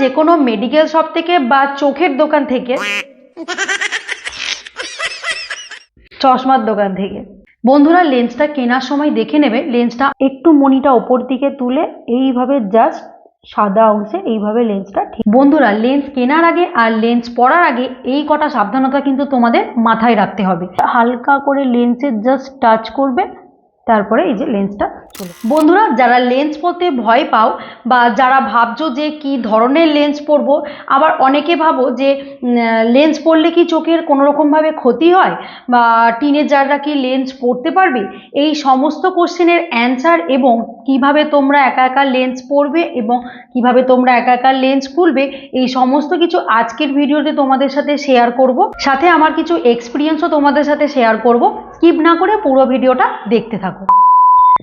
যে কোনো medical shop থেকে বা চোখের দোকান থেকে, চশমার দোকান থেকে। বন্ধুরা লেন্সটা কেনার সময় দেখে নেবে। লেন্সটা একটু মনিটা ওপর দিকে তুলে এইভাবে জাস্ট সাদা অংশে এইভাবে লেন্সটা ঠিক। বন্ধুরা লেন্স কেনার আগে আর লেন্স পরার আগে এই কটা সাবধানতা কিন্তু তোমাদের মাথায় রাখতে হবে। হালকা করে লেন্সের জাস্ট টাচ করবে। তারপরে এই যে লেন্সটা চলে। বন্ধুরা, যারা লেন্স পরতে ভয় পাও বা যারা ভাবছ যে কি ধরনের লেন্স পরবো, আবার অনেকে ভাবো যে লেন্স পরলে কি চোখের কোনো রকমভাবে ক্ষতি হয় বা টিনেজাররা কি লেন্স পরতে পারবে? এই সমস্ত কোশ্চেনের অ্যান্সার এবং কীভাবে তোমরা একা একা লেন্স পরবে এবং কীভাবে তোমরা একা একা লেন্স খুলবে, এই সমস্ত কিছু আজকের ভিডিওতে তোমাদের সাথে শেয়ার করব। সাথে আমার কিছু এক্সপিরিয়েন্সও তোমাদের সাথে শেয়ার করব। স্কিপ না করে পুরো ভিডিওটা দেখতে থাকো।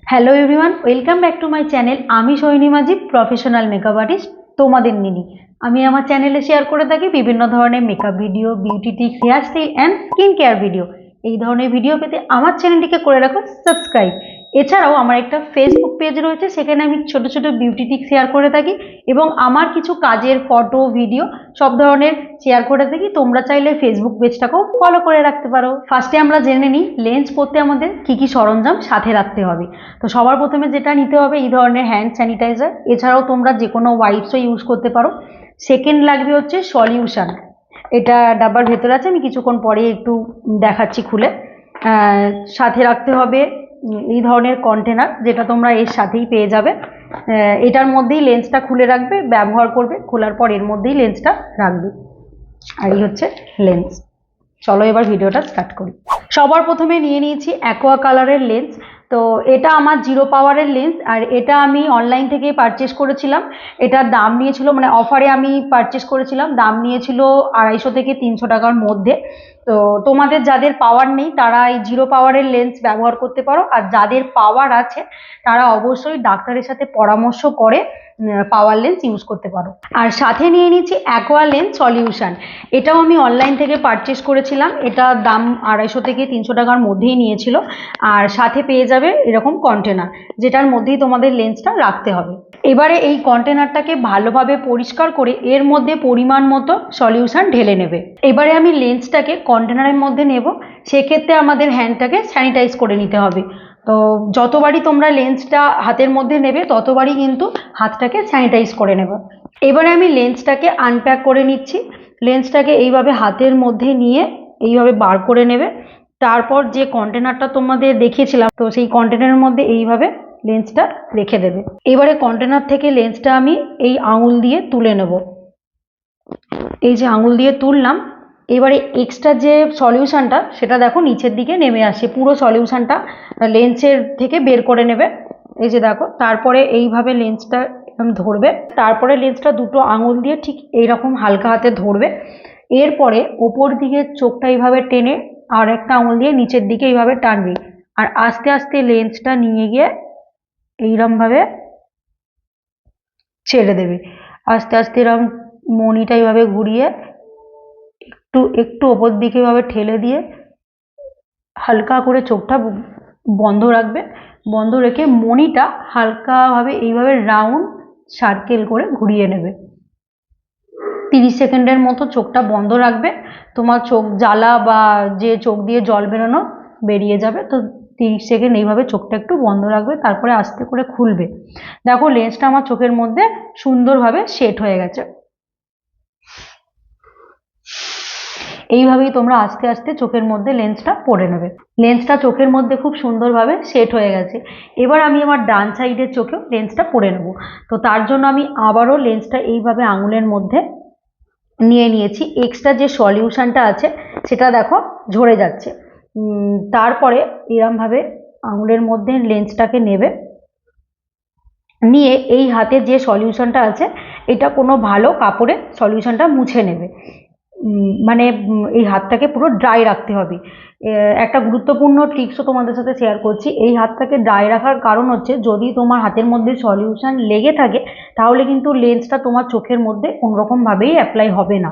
Hello everyone welcome back to my channel আমি সৈনী মাঝি প্রফেশনাল মেকআপ আর্টিস্ট তোমাদের নিনি। আমি আমার চ্যানেলে শেয়ার করে থাকি বিভিন্ন ধরনের makeup video beauty tips hair style and skin care video এই ধরনের ভিডিও পেতে আমার চ্যানেলটিকে করে রাখো সাবস্ক্রাইব এছাড়াও আমার একটা ফেসবুক পেজ রয়েছে, সেখানে আমি ছোট ছোট বিউটি টিক্স শেয়ার করে থাকি এবং আমার কিছু কাজের ফটো ভিডিও সব ধরনের শেয়ার করে থাকি। তোমরা চাইলে ফেসবুক পেজটাকেও ফলো করে রাখতে পারো। ফার্স্টে আমরা জেনে নিই লেন্স পরতে আমাদের কি কি সরঞ্জাম সাথে রাখতে হবে। তো সবার প্রথমে যেটা নিতে হবে, এই ধরনের হ্যান্ড স্যানিটাইজার এছাড়াও তোমরা যে কোনো ওয়াইপসও ইউজ করতে পারো। সেকেন্ড লাগবে হচ্ছে সলিউশন এটা ডাব্বার ভেতরে আছে, আমি কিছুক্ষণ পরে একটু দেখাচ্ছি খুলে। সাথে রাখতে হবে এই ধরনের কন্টেনার যেটা তোমরা এর সাথেই পেয়ে যাবে। এটার মধ্যেই লেন্সটা খুলে রাখবে, ব্যবহার করবে, খোলার পর এর মধ্যেই লেন্সটা রাখবে। আর এই হচ্ছে লেন্স চলো এবার ভিডিওটা স্টার্ট করি। সবার প্রথমে নিয়ে নিয়েছি অ্যাকোয়া কালারের লেন্স তো এটা আমার জিরো পাওয়ারের লেন্স আর এটা আমি অনলাইন থেকে পারচেস করেছিলাম। এটার দাম নিয়েছিল মানে অফারে আমি পারচেস করেছিলাম, দাম নিয়েছিল আড়াইশো থেকে তিনশো টাকার মধ্যে। তো তোমাদের যাদের পাওয়ার নেই, তারা এই জিরো পাওয়ারের লেন্স ব্যবহার করতে পারো। আর যাদের পাওয়ার আছে, তারা অবশ্যই ডাক্তারের সাথে পরামর্শ করে পাওয়ার লেন্স ইউজ করতে পারো। আর সাথে নিয়ে নিয়েছি অ্যাকোয়া লেন্স সলিউশন এটাও আমি অনলাইন থেকে পারচেস করেছিলাম। এটা দাম আড়াইশো থেকে তিনশো টাকার মধ্যেই নিয়েছিল। আর সাথে পেয়ে যাবে এরকম কন্টেনার যেটার মধ্যেই তোমাদের লেন্সটা রাখতে হবে। এবারে এই কন্টেনারটাকে ভালোভাবে পরিষ্কার করে, এর মধ্যে পরিমাণ মতো সলিউশন ঢেলে নেবে। এবারে আমি লেন্সটাকে কন্টেনারের মধ্যে নেব, সেক্ষেত্রে আমাদের হ্যান্ডটাকে স্যানিটাইজ করে নিতে হবে। তো যতবারই তোমরা লেন্সটা হাতের মধ্যে নেবে, ততবারই কিন্তু হাতটাকে স্যানিটাইজ করে নেবে। এবারে আমি লেন্সটাকে আনপ্যাক করে নিচ্ছি। লেন্সটাকে এইভাবে হাতের মধ্যে নিয়ে এইভাবে বার করে নেবে। তারপর যে কন্টেনারটা তোমাদের দেখিয়েছিলাম, তো সেই কন্টেনারের মধ্যে এইভাবে লেন্সটা রেখে দেবে। এবারে কন্টেনার থেকে লেন্সটা আমি এই আঙুল দিয়ে তুলে নেব। এই যে আঙুল দিয়ে তুললাম এবারে এক্সট্রা যে সলিউশনটা সেটা দেখো নিচের দিকে নেমে আসে পুরো সলিউশনটা লেন্সের থেকে বের করে নেবে। এই যে দেখো, তারপরে এইভাবে লেন্সটা ধরবে। তারপরে লেন্সটা দুটো আঙুল দিয়ে ঠিক এইরকম হালকা হাতে ধরবে। এরপরে ওপর দিকে চোখটা এইভাবে টেনে আর একটা আঙুল দিয়ে নিচের দিকে এইভাবে টানবে। আর আস্তে আস্তে লেন্সটা নিয়ে গিয়ে এইরমভাবে ছেড়ে দেবে। আস্তে আস্তে এরকম মনিটা এইভাবে ঘুরিয়ে একটু একটু ওপর দিকে এভাবে ঠেলে দিয়ে হালকা করে চোখটা বন্ধ রাখবে। বন্ধ রেখে মনিটা হালকাভাবে এইভাবে রাউন্ড সার্কেল করে ঘুরিয়ে নেবে। তিরিশ সেকেন্ডের মতো চোখটা বন্ধ রাখবে। তোমার চোখ জ্বালা বা যে চোখ দিয়ে জল বেরোনো বেরিয়ে যাবে। তো তিরিশ সেকেন্ড এইভাবে চোখটা একটু বন্ধ রাখবে, তারপরে আস্তে করে খুলবে। দেখো, লেন্সটা আমার চোখের মধ্যে সুন্দরভাবে সেট হয়ে গেছে। এইভাবেই তোমরা আস্তে আস্তে চোখের মধ্যে লেন্সটা পরে নেবে। লেন্সটা চোখের মধ্যে খুব সুন্দরভাবে সেট হয়ে গেছে। এবার আমি আমার ডান সাইডের চোখেও লেন্সটা পরে নেব। তো তার জন্য আমি আবারও লেন্সটা এইভাবে আঙুলের মধ্যে নিয়ে নিয়েছি। এক্সট্রা যে সলিউশনটা আছে, সেটা দেখো ঝরে যাচ্ছে। তারপরে এরমভাবে আঙুলের মধ্যে লেন্সটাকে নেবে। নিয়ে এই হাতে যে সলিউশনটা আছে, এটা কোনো ভালো কাপড়ে সলিউশনটা মুছে নেবে। মানে এই হাতটাকে পুরো ড্রাই রাখতে হবে। একটা গুরুত্বপূর্ণ ট্রিক্সও তোমাদের সাথে শেয়ার করছি। এই হাতটাকে ড্রাই রাখার কারণ হচ্ছে, যদি তোমার হাতের মধ্যে সলিউশন লেগে থাকে, তাহলে কিন্তু লেন্সটা তোমার চোখের মধ্যে কোনোরকমভাবেই অ্যাপ্লাই হবে না।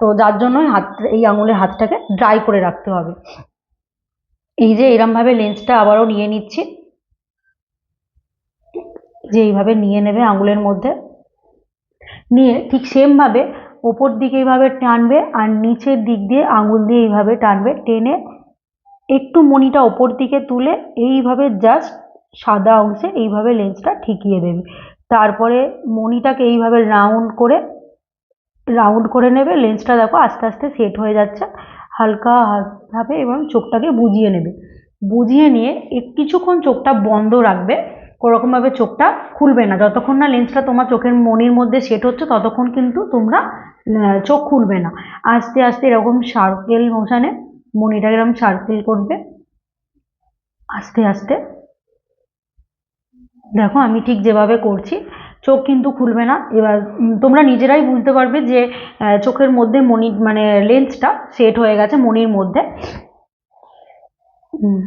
তো যার জন্যই হাত, এই আঙুলের হাতটাকে ড্রাই করে রাখতে হবে। এই যে এরমভাবে লেন্সটা আবারও নিয়ে নিচ্ছি। যে এইভাবে নিয়ে নেবে আঙুলের মধ্যে। নিয়ে ঠিক সেমভাবে ওপর দিকে এইভাবে টানবে আর নিচের দিক দিয়ে আঙুল দিয়ে এইভাবে টানবে। টেনে একটু মণিটা ওপর দিকে তুলে এইভাবে জাস্ট সাদা অংশে এইভাবে লেন্সটা ঠিকিয়ে দেবে। তারপরে মণিটাকে এইভাবে রাউন্ড করে রাউন্ড করে নেবে। লেন্সটা দেখো আস্তে আস্তে সেট হয়ে যাচ্ছে। হালকা ভাবে এবং চোখটাকে বুঝিয়ে নেবে। বুঝিয়ে নিয়ে এক কিছুক্ষণ চোখটা বন্ধ রাখবে। কোনোরকমভাবে চোখটা খুলবে না। যতক্ষণ না লেন্সটা তোমার চোখের মনির মধ্যে সেট হচ্ছে, ততক্ষণ কিন্তু তোমরা চোখ খুলবে না। আস্তে আস্তে এরকম সার্কেল মোশানে মনিটাকে এরকম সার্কেল করবে। আস্তে আস্তে। দেখো, আমি ঠিক যেভাবে করছি। চোখ কিন্তু খুলবে না। এবার তোমরা নিজেরাই বুঝতে পারবে যে চোখের মধ্যে মনি মানে লেন্সটা সেট হয়ে গেছে মনির মধ্যে। হুম।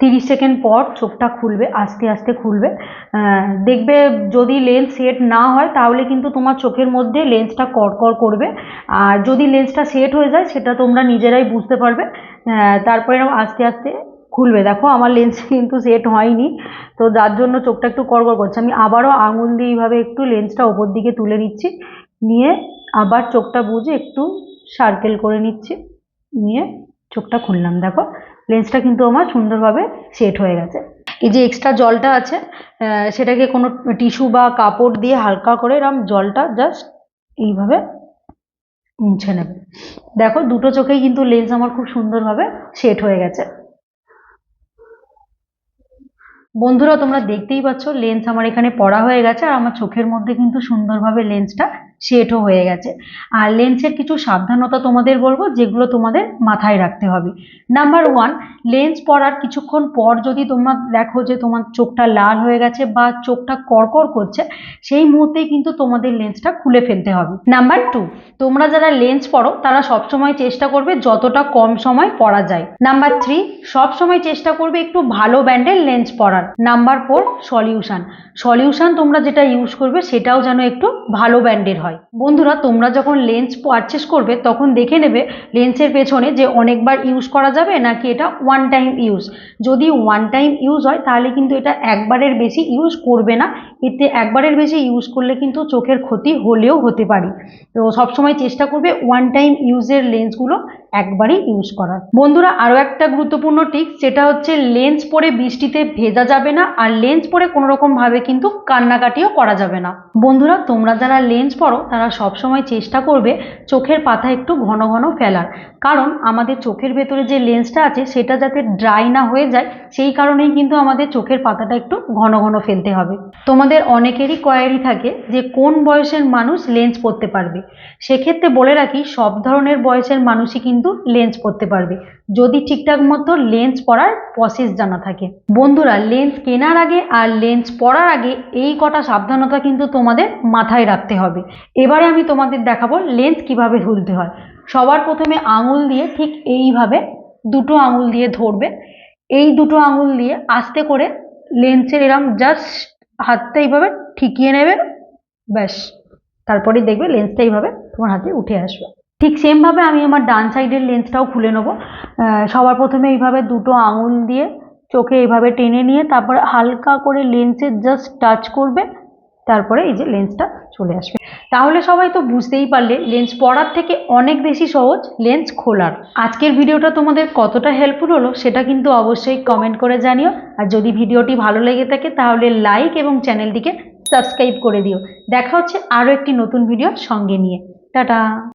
তিরিশ সেকেন্ড পর চোখটা খুলবে, আস্তে আস্তে খুলবে। দেখবে যদি লেন্স সেট না হয়, তাহলে কিন্তু তোমার চোখের মধ্যে লেন্সটা কড়কড় করবে। আর যদি লেন্সটা সেট হয়ে যায়, সেটা তোমরা নিজেরাই বুঝতে পারবে। তারপরে আস্তে আস্তে খুলবে। দেখো, আমার লেন্স কিন্তু সেট হয়নি। তো যার জন্য চোখটা একটু কড়কড় করছে। আমি আবারও আঙুল দিয়ে এইভাবে একটু লেন্সটা ওপর দিকে তুলে নিচ্ছি। নিয়ে আবার চোখটা বুঝে একটু সার্কেল করে নিচ্ছি। নিয়ে চোখটা খুললাম। দেখো লেন্সটা কিন্তু আমার সুন্দরভাবে সেট হয়ে গেছে। এই যে এক্সট্রা জলটা আছে সেটাকে কোনো টিস্যু বা কাপড় দিয়ে হালকা করে এরম জলটা জাস্ট এইভাবে মুছে নেবে। দেখো, দুটো চোখেই কিন্তু লেন্স আমার খুব সুন্দরভাবে সেট হয়ে গেছে। বন্ধুরা, তোমরা দেখতেই পাচ্ছ, লেন্স আমার এখানে পড়া হয়ে গেছে আর আমার চোখের মধ্যে কিন্তু সুন্দরভাবে লেন্সটা সেটও হয়ে গেছে। আর লেন্সের কিছু সাবধানতা তোমাদের বলব, যেগুলো তোমাদের মাথায় রাখতে হবে। নাম্বার ওয়ান লেন্স পরার কিছুক্ষণ পর যদি তোমার দেখো যে তোমার চোখটা লাল হয়ে গেছে বা চোখটা কড়কড় করছে, সেই মুহূর্তেই কিন্তু তোমাদের লেন্সটা খুলে ফেলতে হবে। নাম্বার টু তোমরা যারা লেন্স পরো, তারা সবসময় চেষ্টা করবে যতটা কম সময় পরা যায়। নাম্বার থ্রি সবসময় চেষ্টা করবে একটু ভালো ব্র্যান্ডের লেন্স পরার। নাম্বার ফোর সলিউশন সলিউশন তোমরা যেটা ইউজ করবে, সেটাও যেন একটু ভালো ব্র্যান্ডের হয়। বন্ধুরা, তোমরা যখন লেন্স পারচেস করবে, তখন দেখে নেবে লেন্সের পেছনে যে অনেকবার ইউজ করা যাবে নাকি এটা ওয়ান টাইম ইউজ যদি ওয়ান টাইম ইউজ হয়, তাহলে কিন্তু এটা একবারের বেশি ইউজ করবে না। এতে একবারের বেশি ইউজ করলে কিন্তু চোখের ক্ষতি হলেও হতে পারে। তো সবসময় চেষ্টা করবে ওয়ান টাইম ইউজের লেন্সগুলো একবারই ইউজ করার। বন্ধুরা আরও একটা গুরুত্বপূর্ণ টিপস সেটা হচ্ছে লেন্স পরে বৃষ্টিতে ভেজা যাবে না, আর লেন্স পরে কোনো রকমভাবে কিন্তু কান্নাকাটিও করা যাবে না। বন্ধুরা, তোমরা যারা লেন্স পরো, তারা সবসময় চেষ্টা করবে চোখের পাতা একটু ঘন ঘন ফেলার। কারণ আমাদের চোখের ভেতরে যে লেন্সটা আছে সেটা যাতে ড্রাই না হয়ে যায়, সেই কারণেই কিন্তু আমাদের চোখের পাতাটা একটু ঘন ঘন ফেলতে হবে। তোমাদের অনেকেরই কোয়ারি থাকে যে কোন বয়সের মানুষ লেন্স পরতে পারবে? সেক্ষেত্রে বলে রাখি, সব ধরনের বয়সের মানুষই কিন্তু লেন্স পরতে পারবে। যদি ঠিকঠাক মতো লেন্স পরার প্রসেস জানা থাকে। বন্ধুরা লেন্স কেনার আগে আর লেন্স পরার আগে এই কটা সাবধানতা কিন্তু তোমাদের মাথায় রাখতে হবে। এবারে আমি তোমাদের দেখাবো লেন্স কীভাবে তুলতে হয়। সবার প্রথমে আঙুল দিয়ে ঠিক এইভাবে দুটো আঙুল দিয়ে ধরবে। এই দুটো আঙুল দিয়ে আস্তে করে লেন্সের এরম জাস্ট হাতটা এইভাবে ঠিকিয়ে নেবে, ব্যাস। তারপরে দেখবে লেন্সটা এইভাবে তোমার হাতে উঠে আসবে। ঠিক সেমভাবে আমি আমার ডান সাইডের লেন্সটাও খুলে নেব। সবার প্রথমে এইভাবে দুটো আঙুল দিয়ে চোখে এইভাবে টেনে নিয়ে তারপরে হালকা করে লেন্সের জাস্ট টাচ করবে। তারপরে এই যে লেন্সটা চলে আসবে। তাহলে সবাই তো বুঝতেই পারলে লেন্স পড়ার থেকে অনেক বেশি সহজ লেন্স খোলার। আজকের ভিডিওটা তোমাদের কতটা হেল্পফুল হলো সেটা কিন্তু অবশ্যই কমেন্ট করে জানিও। আর যদি ভিডিওটি ভালো লেগে থাকে তাহলে লাইক এবং চ্যানেলটিকে সাবস্ক্রাইব করে দিও। দেখা হচ্ছে আরও একটি নতুন ভিডিও সঙ্গে নিয়ে। টাটা!